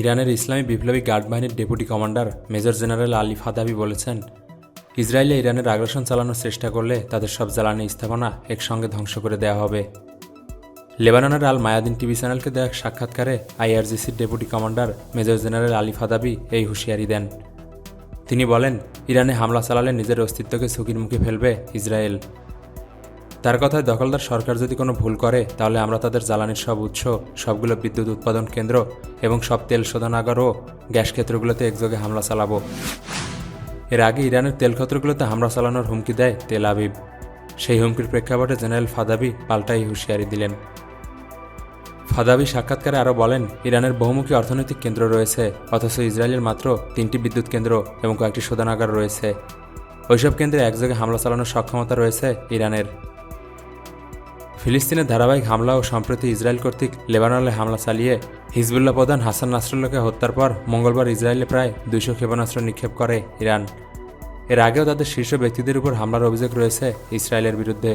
ইরানের ইসলামী বিপ্লবী গার্ড বাহিনীর deputy commander major general Ali Fadavi বলেছেন, ইসরায়েলে ইরানের আগ্রাসন চালানোর চেষ্টা করলে তাদের সব জ্বালানি স্থাপনা একসঙ্গে ধ্বংস করে দেওয়া হবে। লেবাননের আল মায়াদিন টিভি চ্যানেলকে দেওয়া এক সাক্ষাৎকারে আইআরজিসির deputy commander major general Ali Fadavi এই হুঁশিয়ারি দেন। তিনি বলেন, ইরানে হামলা চালালে নিজের অস্তিত্বকে ঝুঁকির মুখে ফেলবে ইসরায়েল। তার কথায় দখলদার সরকার যদি কোনো ভুল করে, তাহলে আমরা তাদের জ্বালানির সব উৎস, সবগুলো বিদ্যুৎ উৎপাদন কেন্দ্র এবং সব তেল শোধনাগার ও গ্যাস ক্ষেত্রগুলোতে একযোগে হামলা চালাবো। এর আগে ইরানের তেল ক্ষেত্রগুলোতে হামলা চালানোর হুমকি দেয় তেল আবিব। সেই হুমকির প্রেক্ষাপটে জেনারেল ফাদাবি পাল্টাই হুঁশিয়ারি দিলেন। ফাদাবি সাক্ষাৎকারে আরও বলেন, ইরানের বহুমুখী অর্থনৈতিক কেন্দ্র রয়েছে, অথচ ইসরায়েলের মাত্র তিনটি বিদ্যুৎ কেন্দ্র এবং কয়েকটি শোধনাগার রয়েছে। ওইসব কেন্দ্রে একযোগে হামলা চালানোর সক্ষমতা রয়েছে ইরানের। ফিলিস্তিনের ধারাবাহিক হামলা ও সম্প্রতি ইসরায়েল কর্তৃক লেবাননে হামলা চালিয়ে হিজবুল্লাহ প্রধান হাসান নাসরুল্লাহকে হত্যার পর মঙ্গলবার ইসরায়েলে প্রায় দুইশো ক্ষেপণাস্ত্র নিক্ষেপ করে ইরান। এর আগেও তাদের শীর্ষ ব্যক্তিদের উপর হামলার অভিযোগ রয়েছে ইসরায়েলের বিরুদ্ধে।